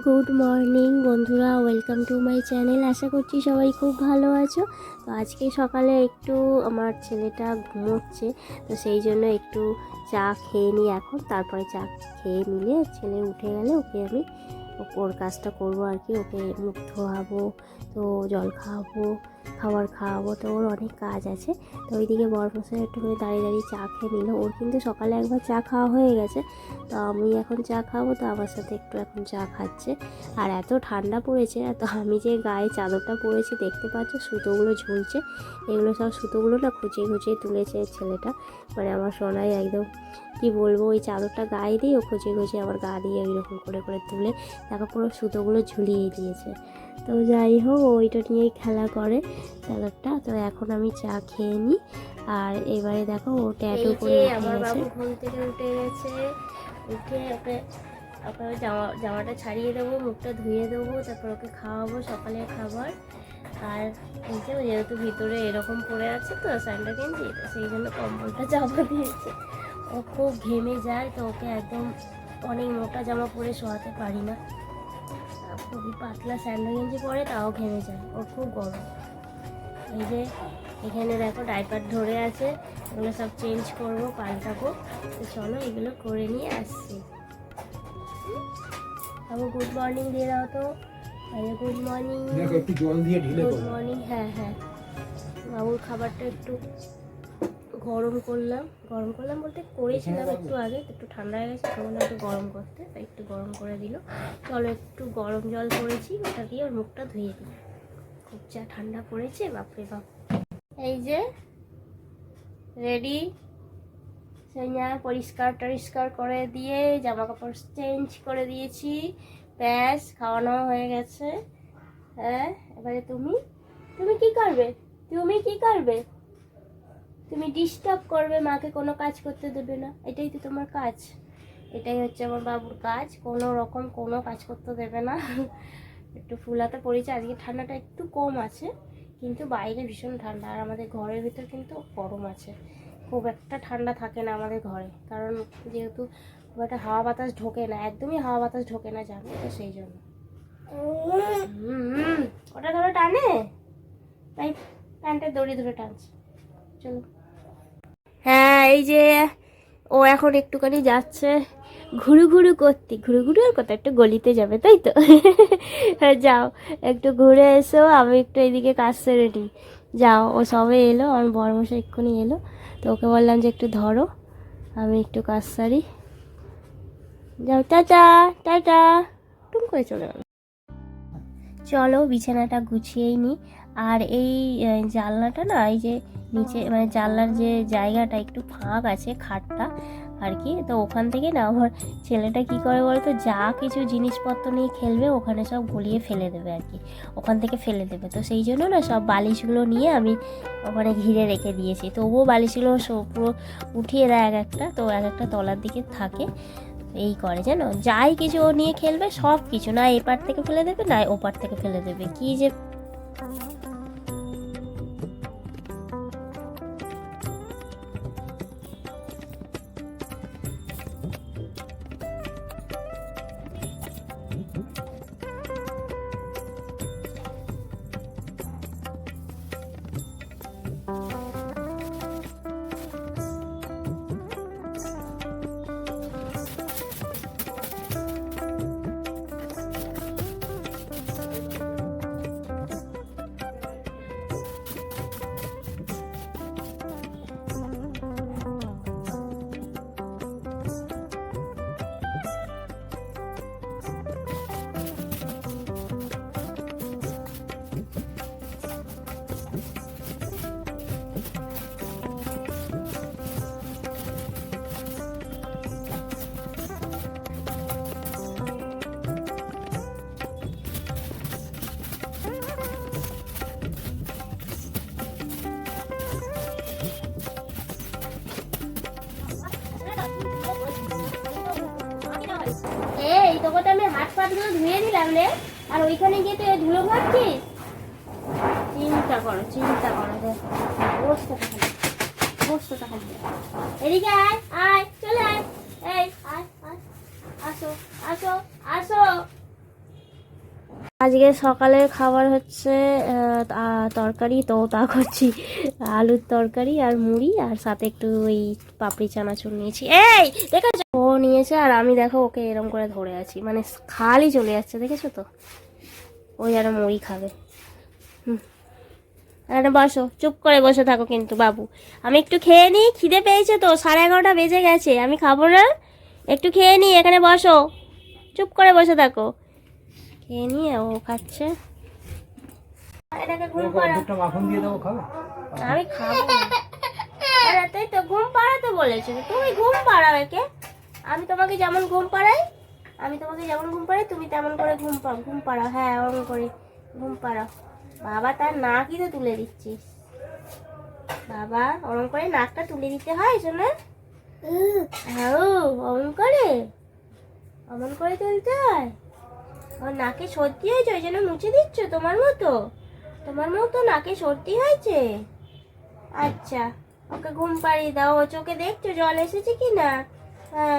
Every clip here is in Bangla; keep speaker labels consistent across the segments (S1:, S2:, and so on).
S1: গুড মর্নিং বন্ধুরা, ওয়েলকাম টু মাই চ্যানেল। আশা করছি সবাই খুব ভালো আছো। তো আজকে সকালে একটু আমার ছেলেটা ঘুমোচ্ছে, তো সেই জন্য একটু চা খেয়ে নিই এখন। তারপরে চা খেয়ে নিলে ছেলে উঠে গেলে ওকে আমি ওর কাজটা করব আর কি, ওকে মুখ ধোয়াবো, তো জল খাওয়াবো। খাবার খাওয়াবো, তো ওর অনেক কাজ আছে। তো ওইদিকে একটু করে দাঁড়িয়ে দাঁড়িয়ে চা খেয়ে নিল। ওর কিন্তু সকালে একবার চা খাওয়া হয়ে গেছে। তো আমি এখন চা খাব, তো আমার সাথে একটু এখন চা খাচ্ছে। আর এত ঠান্ডা পড়েছে, তো আমি যে গায়ে চাদরটা পরেছি, দেখতে পাচ্ছ সুতোগুলো ঝুলছে। এগুলো সব সুতোগুলো না খুঁচিয়ে খুঁচিয়ে তুলেছে ছেলেটা। মানে আমার সোনাই একদম, কি বলব, ওই চাদরটা গায়ে দিয়ে ও খুঁচিয়ে খুঁচিয়ে আমার গা দিয়ে ওইরকম করে করে তুলে, তারপর পুরো সুতোগুলো ঝুলিয়ে দিয়েছে। তো যাই হোক ওইটা নিয়েই খেলা করে। চাদরটা তো এখন আমি চা খেয়ে নিই আর এবারে দেখো ও ট্যাটু করে
S2: আমার বাবু ঘুম থেকে উঠে গেছে। উঠে ওকে ওকে জামা জামাটা ছাড়িয়ে দেবো মুখটা ধুয়ে দেবো তারপর ওকে খাওয়াবো সকালের খাবার। আর এই যে যেহেতু ভিতরে এরকম পড়ে আছে তো স্যান্ডা তো সেই জন্য কম্বলটা চাপা দিয়েছে। ও খুব ঘেমে যায় তো ওকে একদম অনেক মোটা জামা পরে শোয়াতে পারি না। খুবই পাতলা স্যান্ডা গেঞ্জি পরে তাও ঘেমে যায়। ওর খুব গরম। এই যে এখানে দেখো ডাইপার ধরে আছে এগুলো সব চেঞ্জ করব পাল্টাবো। তো চলো এগুলো করে নিয়ে আসছি। বাবু গুড মর্নিং দিয়ে দাও তো। গুড মর্নিং গুড মর্নিং হ্যাঁ হ্যাঁ। বাবুর খাবারটা একটু গরম করলাম। গরম করলাম বলতে করেছিলাম একটু আগে একটু ঠান্ডা হয়ে গেছে তখন একটু গরম করতে তাই একটু গরম করে দিল। চলো একটু গরম জল করেছি ওটা দিয়ে ওর মুখটা ধুয়ে দিই। যা ঠান্ডা পড়েছে, বাপরে বাপ। এই যে রেডি সেনা পরিষ্কার টরিষ্কার করে দিয়ে জামা কাপড় চেঞ্জ করে দিয়েছি। ব্যাস, খাওয়ানো হয়ে গেছে। হ্যাঁ এবারে তুমি? তুমি কি করবে? তুমি কি করবে? তুমি ডিস্টার্ব করবে, মাকে কোনো কাজ করতে দেবে না। এটাই তো তোমার কাজ। এটাই হচ্ছে আমার বাবুর কাজ। কোনো রকম কোনো কাজ করতে দেবে না। একটু ফুলাতে পড়েছে। আজকে ঠান্ডাটা একটু কম আছে, কিন্তু বাইরে ভীষণ ঠান্ডা। আর আমাদের ঘরের ভিতর কিন্তু গরম আছে। খুব একটা ঠান্ডা থাকে না আমাদের ঘরে, কারণ যেহেতু খুব একটা হাওয়া বাতাস ঢোকে না, একদমই হাওয়া বাতাস ঢোকে না জানো তো সেই জন্য। ওটা ধরো টানে। তাই প্যান্টের দড়ি ধরে টানছে। চলো। হ্যাঁ এই যে ও এখন একটুখানি যাচ্ছে ঘুরু ঘুরু করতে। ঘুরু ঘুরু আর কোথাও একটু গলিতে যাবে, তাই তো? হ্যাঁ যাও, একটু ঘুরে এসো, আমি একটু এইদিকে কাজ সেরে নিই। যাও, ও সবে এলো, আমার বড়মশাই এক্ষুনি এলো, তো ওকে বললাম যে একটু ধরো, আমি একটু কাজ সারি। যাও, টাটা টাটা। টুম করে চলে গেল। চলো, বিছানাটা গুছিয়েই নিই আর এই জানলাটা না, এই যে নিচে মানে জানলার যে জায়গাটা একটু ফাঁক আছে খাটটা আর কি, তো ওখান থেকে না আমার ছেলেটা কি করে বলতো, যা কিছু জিনিসপত্র নিয়ে খেলবে ওখানে সব গলিয়ে ফেলে দেবে আর কি, ওখান থেকে ফেলে দেবে। তো সেই জন্য না সব বালিশগুলো নিয়ে আমি ওখানে ঘিরে রেখে দিয়েছি। তবুও বালিশগুলো পুরো উঠিয়ে দেয় এক একটা, তো এক একটা তলার দিকে থাকে, এই করে জানো। যাই কিছু ও নিয়ে খেলবে, সব কিছু না এপার থেকে ফেলে দেবে, না ওপার থেকে ফেলে দেবে। কি যে পাতগুলো ধুয়ে দিলাম রে। আর ওইখানে গিয়ে তুই ধুলো খাচ্ছিস চিন্তা করো চিন্তা করো বসতে থাকো বসতে থাকো এদিকে আয় আয়, চলে আয়। এই, আয় আয়, আসো আসো আসো। আজকে সকালের খাবার হচ্ছে তরকারি তো তা করছি আলুর তরকারি আর মুড়ি, আর সাথে একটু ওই পাপড়ি, চানাচুর নিয়েছি। এই, দেখেছ? নিয়েছে আর আমি দেখো ওকে এরম করে ধরে আছি। মানে খালি চলে যাচ্ছে দেখেছ তো? ওই আর মুড়ি খাবে। হুম। বসো চুপ করে বসে থাকো কিন্তু বাবু। আমি একটু খেয়ে নিই খিদে পেয়েছে তো সাড়ে এগারোটা বেজে গেছে আমি খাব না? একটু খেয়ে নিই এখানে বসো। চুপ করে বসে থাকো। খেয়ে নিয়ে ও খাচ্ছে। আমি খাব। তো ঘুম পাড়াতে বলেছ তুমি ঘুম পাড়াও একে। আমি তোমাকে যেমন ঘুম পাড়াই, আমি তোমাকে যেমন ঘুম পাড়াই, তুমি তেমন করে ঘুম পাও, ঘুম পাড়াও হ্যাঁ ওরকম করে ঘুম পাড়াও। বাবা তার নাকই তো তুলে দিচ্ছিস বাবা ওরকম করে নাকটা তুলে দিতে হয় শোনা হ্যাঁ অমন করে? অমন করে তুলতে হয়? ওর নাকে সর্দি হয়েছে, ওই জন্য মুছে দিচ্ছ তোমার মতো? তোমার মতো নাকে সর্দি হয়েছে? আচ্ছা ওকে ঘুম পাড়িয়ে দাও, ও চোখে দেখছ, জল এসেছে কি না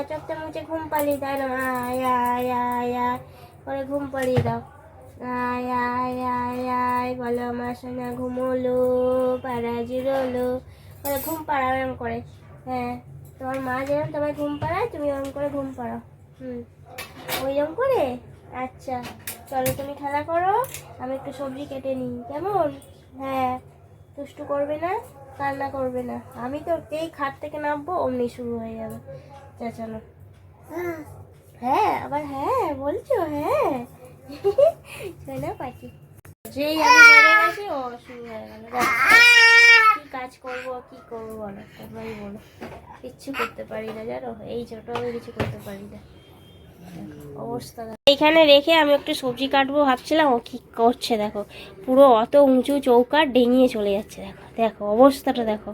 S2: চোখটা মুছে ঘুম পাড়িয়ে দাও না আয় আয় আয় আয়, করে ঘুম পাড়িয়ে দাও। আয় আয় আয় আয়, বলো আমার সোনা ঘুমোলো পাড়া জিরোলো করে ঘুম পাড়াও এরম করে। হ্যাঁ তোমার মা যেরকম তোমায় ঘুম পাড়ায়, তুমি ওরকম করে ঘুম পাড়াও। হুম ওইরকম করে? আচ্ছা চলো তুমি খেলা করো, আমি একটু সবজি কেটে নিই, কেমন? হ্যাঁ দুষ্টু করবে না, কান্না করবে না। আমি তো এই খাট থেকে নামবো, অমনি শুরু হয়ে যাবে। চেঁচানো হ্যাঁ আবার হ্যাঁ বলছো হ্যাঁ। শোনা পাখি। যেই আমি বেড়ে গেছি ও শুরু হয়ে গেল। কি কাজ করব কি করব বলো তোমরাই বলো। কিচ্ছু করতে পারি না জানো? এই ছোট আমি কিছু করতে পারি না। অবস্থা দেখো। এইখানে রেখে আমি একটু সবজি কাটবো ভাবছিলাম ও কি করছে দেখো। পুরো অত উঁচু চৌকা ডেঙিয়ে চলে যাচ্ছে দেখো। দেখো অবস্থাটা দেখো।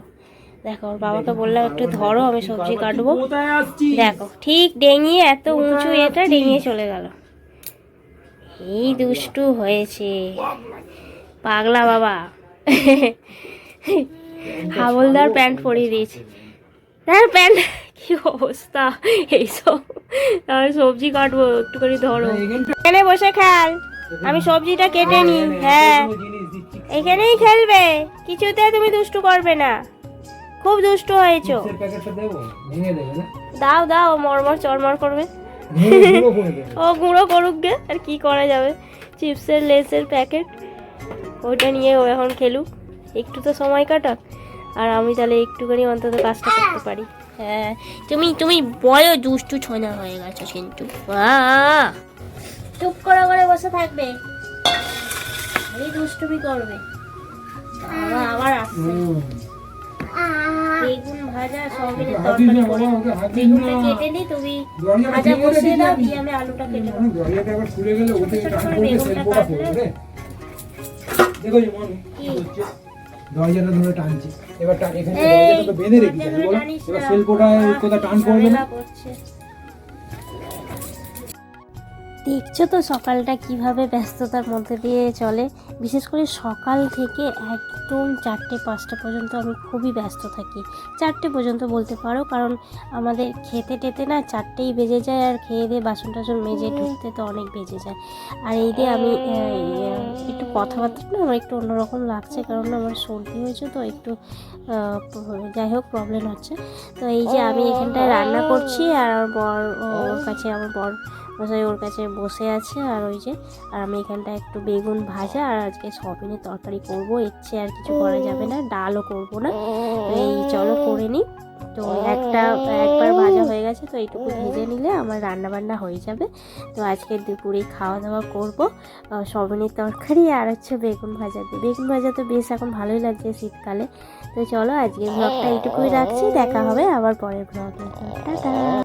S2: দেখো ওর বাবাকে বললাম একটু ধরো আমি সবজি কাটবো। দেখো ঠিক ডেঙিয়ে এত উঁচু এটা ডেঙিয়ে চলে গেল। এই দুষ্টু হয়েছে। পাগলা বাবা। হাবলদার প্যান্ট পরিয়ে দিয়েছে। তার প্যান্ট কি অবস্থা? এইসব আমি সবজি কাটবো একটু করে
S3: ধরো।
S2: এখানে বসে খেল আমি সবজিটা কেটে নিই হ্যাঁ। এখানেই খেলবে। কিছুতে তুমি দুষ্টু করবে না। খুব দুষ্টু হয়েছো। দাও দাও মরমর চরমর করবে। ও গুঁড়ো করুক গে আর কি করা যাবে? চিপসের লেসের প্যাকেট ওইটা নিয়ে ও এখন খেলুক। একটু তো সময় কাটাক আর আমি তাহলে একটুখানি অন্তত কাজটা করতে পারি। হ্যাঁ তুমি তুমি বড় দুষ্টু ছোনা হয়ে গেছো কিন্তু। আহ! চুপ করে করে বসে থাকবে। খালি দুষ্টুমি করবে। আবার আবার আসছে। বেগুন ভাজা সবিনের তরকারি করে বেগুনটা কেটে নি তুমি ভাজা বসিয়ে দাও দিয়ে আমি আলুটা কেটে নেব।
S3: দরজাটা
S2: ছোট বেগুনটা কাটলে।
S3: দেখো ধরে টানছি এবার এখানে দরজাটা তো বেঁধে রেখেছি এবার। সেলফোটা কোথায় টান করবে না।
S2: দেখছ তো সকালটা কীভাবে ব্যস্ততার মধ্যে দিয়ে চলে? বিশেষ করে সকাল থেকে একদম চারটে পাঁচটা পর্যন্ত আমি খুবই ব্যস্ত থাকি। চারটে পর্যন্ত বলতে পারো কারণ আমাদের খেতে টেতে না চারটেই বেজে যায় আর খেয়ে দিয়ে বাসন টাসন মেজে ঢুকতে তো অনেক বেজে যায়। আর এই দিয়ে আমি একটু কথাবার্তা না আমার একটু অন্যরকম লাগছে কারণ আমার সর্দি হয়েছে তো একটু যাই হোক প্রবলেম হচ্ছে। তো এই যে আমি এখানটায় রান্না করছি আর আমার বর ওর কাছে আমার বর ওর কাছে বসে আছে আর ওই যে, আর আমি এখানটা একটু বেগুন ভাজা আর আজকে সবিনের তরকারি করব। ইচ্ছে আর কিছু করা যাবে না, ডালও করব না। এই চলো করে নিই। তো একটা, একবার ভাজা হয়ে গেছে, তো এইটুকু ভেজে নিলে আমার রান্না বান্না হয়ে যাবে। তো আজকে দুপুরে খাওয়া দাওয়া করব সবিনের তরকারি আর হচ্ছে বেগুন ভাজা দিয়ে। বেগুন ভাজা তো বেশ এখন ভালোই লাগছে শীতকালে। তো চলো আজকে ব্লগটা এইটুকুই রাখছি, দেখা হবে আবার পরের ব্লগে টাটা!